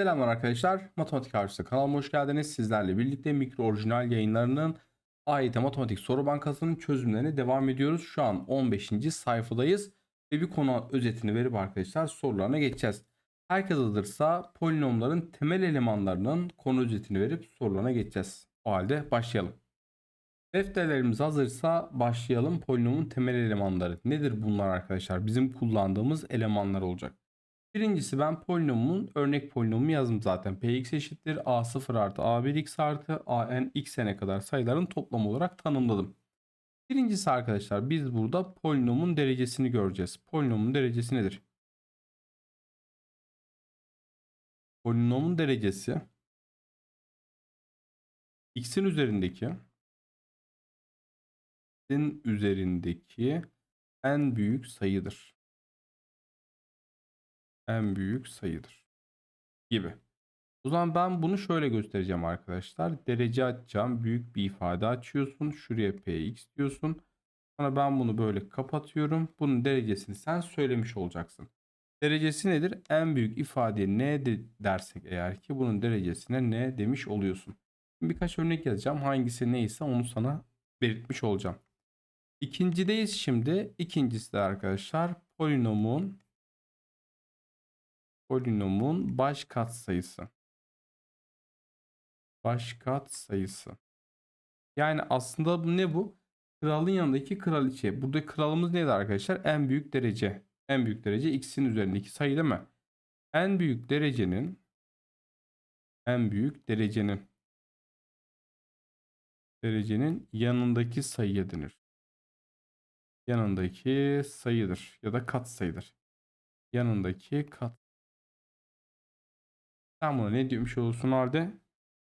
Selamlar arkadaşlar. Matematik Harcısı kanalıma hoş geldiniz. Sizlerle birlikte mikro orijinal yayınlarının AYT Matematik Soru Bankası'nın çözümlerine devam ediyoruz. Şu an 15. sayfadayız ve bir konu özetini verip arkadaşlar sorularına geçeceğiz. Herkes hazırsa polinomların temel elemanlarının konu özetini verip sorularına geçeceğiz. O halde başlayalım. Defterlerimiz hazırsa başlayalım. Polinomun temel elemanları. Nedir bunlar arkadaşlar? Bizim kullandığımız elemanlar olacak. Birincisi ben polinomun örnek polinomu yazdım zaten. Px eşittir a0 artı a1x artı an x'e kadar sayıların toplamı olarak tanımladım. Birincisi arkadaşlar biz burada polinomun derecesini göreceğiz. Polinomun derecesi nedir? Polinomun derecesi x'in üzerindeki x'in üzerindeki en büyük sayıdır en büyük sayıdır gibi. O zaman ben bunu şöyle göstereceğim arkadaşlar. Derece açacağım. Büyük bir ifade açıyorsun. Şuraya px diyorsun. Sonra ben bunu böyle kapatıyorum. Bunun derecesini sen söylemiş olacaksın. Derecesi nedir? En büyük ifadeye ne de dersek eğer ki bunun derecesine ne demiş oluyorsun. Birkaç örnek yazacağım. Hangisi neyse onu sana belirtmiş olacağım. İkincideyiz şimdi. İkincisi de arkadaşlar polinomun polinomun baş katsayısı. Baş katsayısı. Yani aslında ne bu? Kralın yanındaki kraliçe. Burada kralımız neydi arkadaşlar? En büyük derece. En büyük derece x'in üzerindeki sayı değil mi? En büyük derecenin en büyük derecenin derecenin yanındaki sayıya denir. Yanındaki sayıdır ya da kat sayıdır. Yanındaki kat sen buna ne diyormuş olursun halde?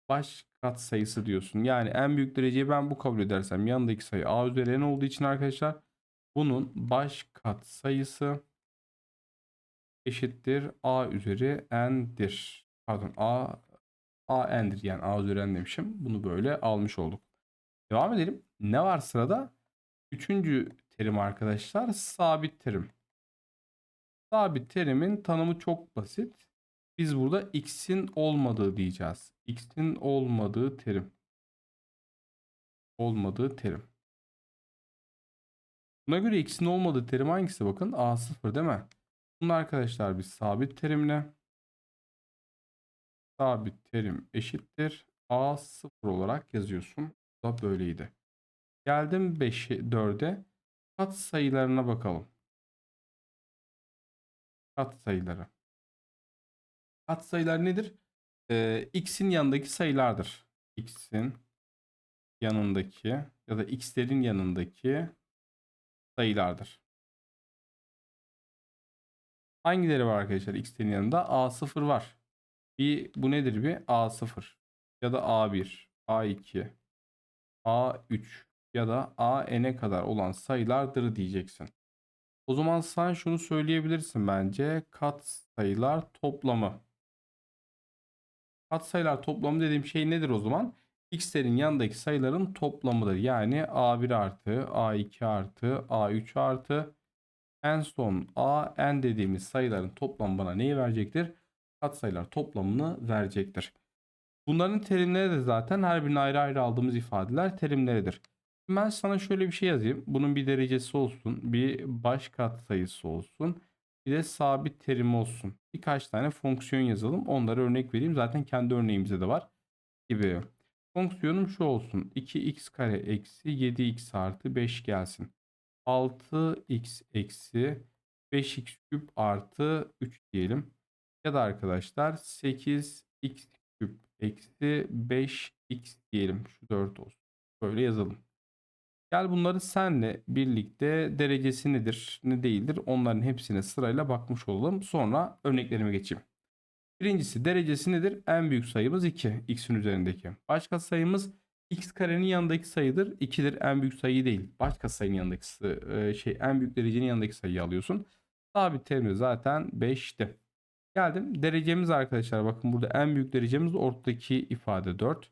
Baş kat sayısı diyorsun. Yani en büyük dereceyi ben bu kabul edersem yanındaki sayı a üzeri n olduğu için arkadaşlar bunun baş kat sayısı eşittir a üzeri n'dir. Pardon a a n'dir yani a üzeri n demişim. Bunu böyle almış olduk. Devam edelim. Ne var sırada? Üçüncü terim arkadaşlar sabit terim. Sabit terimin tanımı çok basit. Biz burada x'in olmadığı diyeceğiz. x'in olmadığı terim. Olmadığı terim. Buna göre x'in olmadığı terim hangisi? Bakın a0 değil mi? Bunu arkadaşlar biz sabit terimle sabit terim eşittir a0 olarak yazıyorsun. Bu da böyleydi. Geldim 5'e 4'e. Kat sayılarına bakalım. Kat sayıları. Katsayılar nedir? Ee, x'in yanındaki sayılardır. x'in yanındaki ya da x'lerin yanındaki sayılardır. Hangileri var arkadaşlar x'lerin yanında? A0 var. Bir bu nedir bir? A0 ya da A1, A2, A3 ya da AN'e kadar olan sayılardır diyeceksin. O zaman sen şunu söyleyebilirsin bence. Kat sayılar toplamı. Katsayılar toplamı dediğim şey nedir o zaman? X'lerin yanındaki sayıların toplamıdır. Yani A1 artı, A2 artı, A3 artı en son A, N dediğimiz sayıların toplamı bana neyi verecektir? Katsayılar toplamını verecektir. Bunların terimleri de zaten her birine ayrı ayrı aldığımız ifadeler terimleridir. Ben sana şöyle bir şey yazayım. Bunun bir derecesi olsun. Bir baş katsayısı olsun. Bir de sabit terim olsun. Birkaç tane fonksiyon yazalım. Onlara örnek vereyim. Zaten kendi örneğimizde de var. Gibi. Fonksiyonum şu olsun. 2x kare eksi 7x artı 5 gelsin. 6x eksi 5x küp artı 3 diyelim. Ya da arkadaşlar 8x küp eksi 5x diyelim. Şu 4 olsun. Böyle yazalım. Gel bunları senle birlikte derecesi nedir, ne değildir onların hepsine sırayla bakmış olalım. Sonra örneklerime geçeyim. Birincisi derecesi nedir? En büyük sayımız 2. X'in üzerindeki. Başka sayımız x karenin yanındaki sayıdır. 2'dir en büyük sayı değil. Başka sayının yanındaki e, şey en büyük derecenin yanındaki sayıyı alıyorsun. Sabit terimi zaten 5'ti. Geldim. Derecemiz arkadaşlar bakın burada en büyük derecemiz ortadaki ifade 4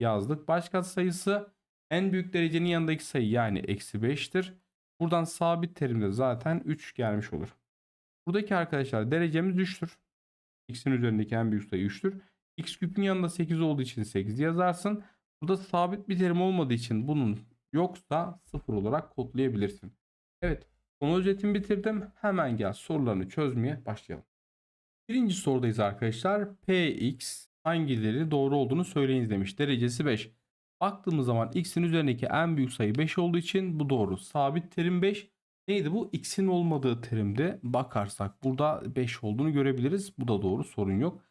yazdık. Başka sayısı en büyük derecenin yanındaki sayı yani eksi 5'tir. Buradan sabit terimde zaten 3 gelmiş olur. Buradaki arkadaşlar derecemiz 3'tür. x'in üzerindeki en büyük sayı 3'tür. x küpün yanında 8 olduğu için 8 yazarsın. Burada sabit bir terim olmadığı için bunun yoksa 0 olarak kodlayabilirsin. Evet konu özetimi bitirdim. Hemen gel sorularını çözmeye başlayalım. Birinci sorudayız arkadaşlar. Px hangileri doğru olduğunu söyleyiniz demiş. Derecesi 5. Baktığımız zaman x'in üzerindeki en büyük sayı 5 olduğu için bu doğru. Sabit terim 5. Neydi bu? X'in olmadığı terimde bakarsak burada 5 olduğunu görebiliriz. Bu da doğru sorun yok.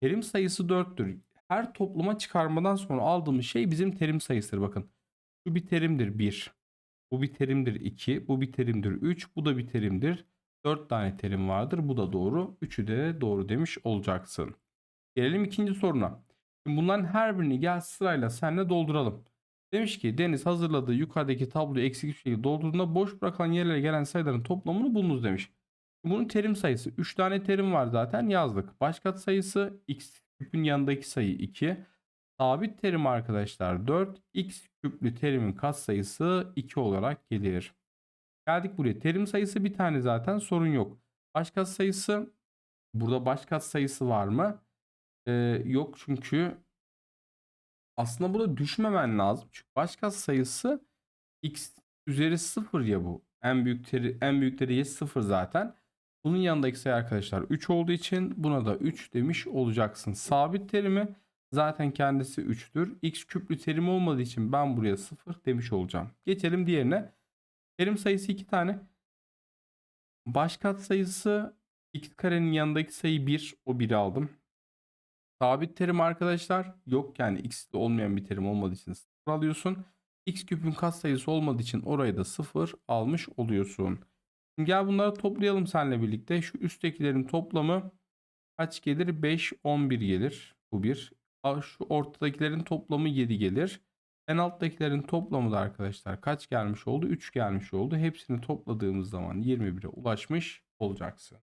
Terim sayısı 4'tür. Her topluma çıkarmadan sonra aldığımız şey bizim terim sayısıdır bakın. Şu bir terimdir 1. Bu bir terimdir 2. Bu bir terimdir 3. Bu da bir terimdir. 4 tane terim vardır. Bu da doğru. Üçü de doğru demiş olacaksın. Gelelim ikinci soruna. Şimdi bunların her birini gel sırayla senle dolduralım. Demiş ki Deniz hazırladığı yukarıdaki tabloyu eksik bir şekilde doldurduğunda boş bırakılan yerlere gelen sayıların toplamını bulunuz demiş. Bunun terim sayısı 3 tane terim var zaten yazdık. Başkat sayısı x küpün yanındaki sayı 2. Sabit terim arkadaşlar 4. x küplü terimin katsayısı 2 olarak gelir. Geldik buraya. Terim sayısı bir tane zaten sorun yok. Başkat sayısı burada başkat sayısı var mı? Ee, yok çünkü aslında burada düşmemen lazım. Çünkü başkat sayısı x üzeri 0 ya bu. En büyük teri, en büyük derece 0 zaten. Bunun yanındaki sayı arkadaşlar 3 olduğu için buna da 3 demiş olacaksın. Sabit terimi zaten kendisi 3'tür. X küplü terim olmadığı için ben buraya 0 demiş olacağım. Geçelim diğerine. Terim sayısı 2 tane. Başkat sayısı x karenin yanındaki sayı 1. O 1'i aldım. Sabit terim arkadaşlar yok yani x'de olmayan bir terim olmadığı için 0 alıyorsun. x küpün katsayısı olmadığı için orayı da 0 almış oluyorsun. Şimdi gel bunları toplayalım seninle birlikte. Şu üsttekilerin toplamı kaç gelir? 5, 11 gelir. Bu bir. Şu ortadakilerin toplamı 7 gelir. En alttakilerin toplamı da arkadaşlar kaç gelmiş oldu? 3 gelmiş oldu. Hepsini topladığımız zaman 21'e ulaşmış olacaksın.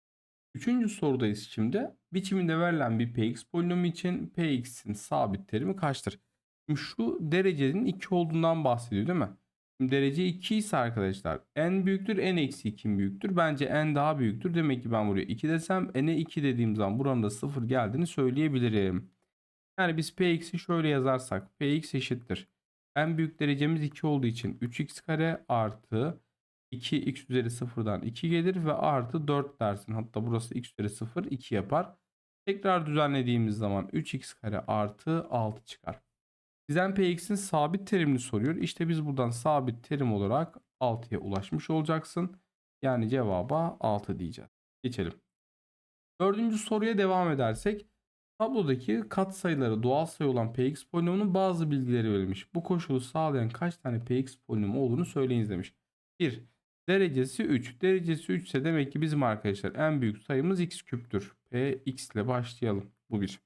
Üçüncü sorudayız şimdi. Biçiminde verilen bir px polinomu için px'in sabit terimi kaçtır? Şimdi şu derecenin 2 olduğundan bahsediyor değil mi? Şimdi derece 2 ise arkadaşlar n büyüktür n eksi 2 büyüktür. Bence n daha büyüktür. Demek ki ben buraya 2 desem n'e 2 dediğim zaman buranın da 0 geldiğini söyleyebilirim. Yani biz px'i şöyle yazarsak px eşittir. En büyük derecemiz 2 olduğu için 3x kare artı 2x üzeri 0'dan 2 gelir ve artı 4 dersin. Hatta burası x üzeri 0 2 yapar. Tekrar düzenlediğimiz zaman 3x kare artı 6 çıkar. Bizden px'in sabit terimini soruyor. İşte biz buradan sabit terim olarak 6'ya ulaşmış olacaksın. Yani cevaba 6 diyeceğiz. Geçelim. Dördüncü soruya devam edersek tablodaki katsayıları doğal sayı olan px polinomunun bazı bilgileri verilmiş. Bu koşulu sağlayan kaç tane px polinomu olduğunu söyleyiniz demiş. 1. Derecesi 3. Derecesi 3 ise demek ki bizim arkadaşlar en büyük sayımız x küptür. Px ile başlayalım. Bu bir.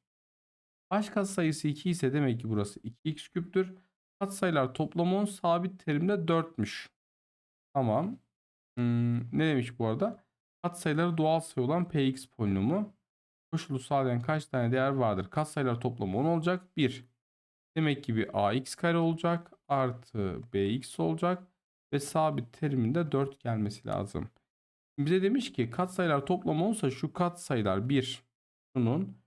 Baş katsayısı 2 ise demek ki burası 2x küptür. Katsayılar toplamı 10 sabit terimde 4'müş. Tamam. Hmm, ne demiş bu arada? Katsayıları doğal sayı olan px polinomu. Koşulu sağlayan kaç tane değer vardır? Katsayılar toplamı 10 olacak. 1. Demek ki bir ax kare olacak. Artı bx olacak. Ve sabit teriminde 4 gelmesi lazım. Bize demiş ki katsayılar toplamı olsa şu katsayılar 1. Şunun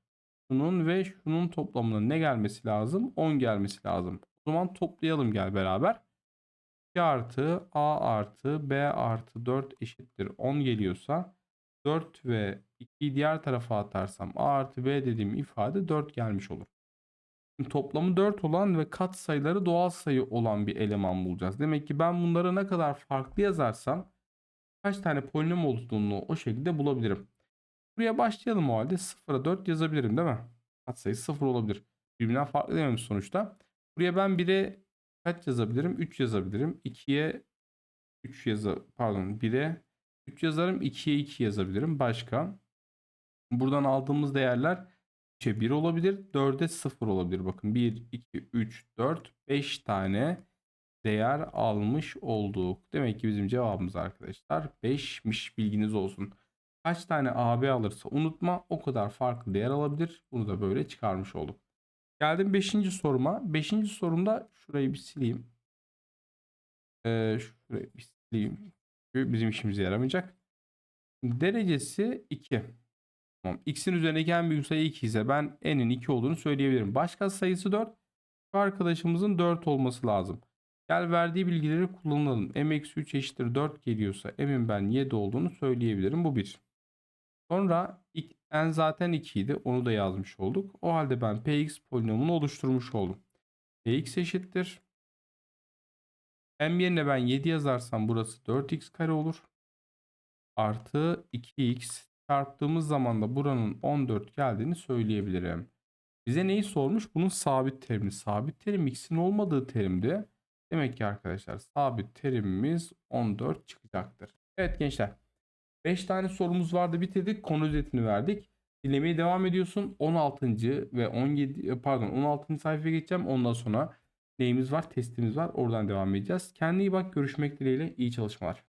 şunun ve şunun toplamının ne gelmesi lazım? 10 gelmesi lazım. O zaman toplayalım gel beraber. 2 artı a artı b artı 4 eşittir 10 geliyorsa 4 ve 2'yi diğer tarafa atarsam a artı b dediğim ifade 4 gelmiş olur. Toplamı 4 olan ve kat sayıları doğal sayı olan bir eleman bulacağız. Demek ki ben bunları ne kadar farklı yazarsam kaç tane polinom olduğunu o şekilde bulabilirim. Buraya başlayalım o halde. 0'a 4 yazabilirim değil mi? Katsayı 0 olabilir. Birbirinden farklı dememiş sonuçta. Buraya ben 1'e kaç yazabilirim? 3 yazabilirim. 2'ye 3 yazı pardon 1'e 3 yazarım. 2'ye 2 yazabilirim. Başka. Buradan aldığımız değerler 3'e 1 olabilir. 4'e 0 olabilir. Bakın 1, 2, 3, 4, 5 tane değer almış olduk. Demek ki bizim cevabımız arkadaşlar 5'miş bilginiz olsun. Kaç tane AB alırsa unutma o kadar farklı değer alabilir. Bunu da böyle çıkarmış olduk. Geldim 5. soruma. 5. sorumda şurayı bir sileyim. Ee, şurayı bir sileyim. Çünkü bizim işimize yaramayacak. Derecesi 2. Tamam. X'in üzerindeki en büyük sayı 2 ise ben n'in 2 olduğunu söyleyebilirim. Başka sayısı 4. Bu arkadaşımızın 4 olması lazım. Gel verdiği bilgileri kullanalım. m-3 eşittir 4 geliyorsa m'in ben 7 olduğunu söyleyebilirim. Bu bir. Sonra ilk- n zaten 2 idi. Onu da yazmış olduk. O halde ben px polinomunu oluşturmuş oldum. px eşittir. m yerine ben 7 yazarsam burası 4x kare olur. Artı 2x çarptığımız zaman da buranın 14 geldiğini söyleyebilirim. Bize neyi sormuş? Bunun sabit terimini. Sabit terim x'in olmadığı terimdi. Demek ki arkadaşlar sabit terimimiz 14 çıkacaktır. Evet gençler. 5 tane sorumuz vardı bitirdik. Konu özetini verdik. Dinlemeye devam ediyorsun. 16. ve 17 pardon 16. sayfaya geçeceğim. Ondan sonra neyimiz var? Testimiz var. Oradan devam edeceğiz. Kendine iyi bak. Görüşmek dileğiyle. İyi çalışmalar.